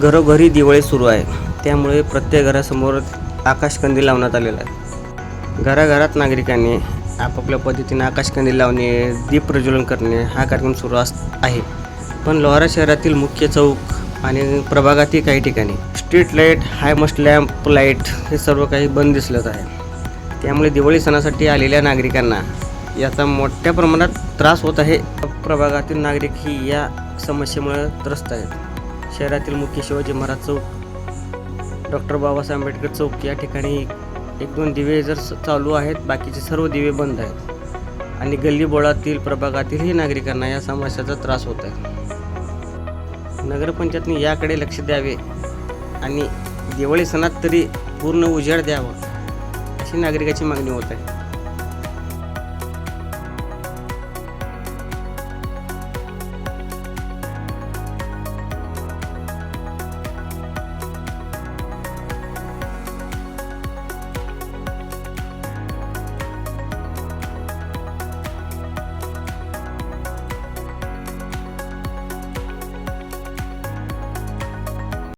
घरोघरी दिवाळी सुरू आहे. त्यामुळे प्रत्येक घरासमोर आकाशकंदील लावण्यात आलेला आहे. घराघरात नागरिकांनी आपापल्या पद्धतीने आकाशकंदील लावणे दीप प्रज्वलन करणे हा कार्यक्रम सुरू आहे. पण लोहारा शहरातील मुख्य चौक आणि प्रभागातील काही ठिकाणी street light high mast lamp light हे सर्व काही बंद दिसलंच आहे. त्यामुळे दिवाळी सणासाठी आलेल्या नागरिकांना याचा मोठ्या प्रमाणात त्रास होत आहे. प्रभागातील नागरिक ही या समस्येमुळे त्रस्त आहेत. शहरातील मुख्य शिवाजी महाराज चौक डॉक्टर बाबासाहेब आंबेडकर चौक या ठिकाणी एक दोन दिवे जर चालू आहेत बाकीचे सर्व दिवे बंद आहेत. आणि गल्ली बोळातील प्रभागातीलही नागरिकांना या समस्याचा त्रास होत आहे. नगरपंचायतने याकडे लक्ष द्यावे आणि दिवाळी सणात तरी पूर्ण उजेड द्यावा अशी नागरिकाची मागणी होत आहे.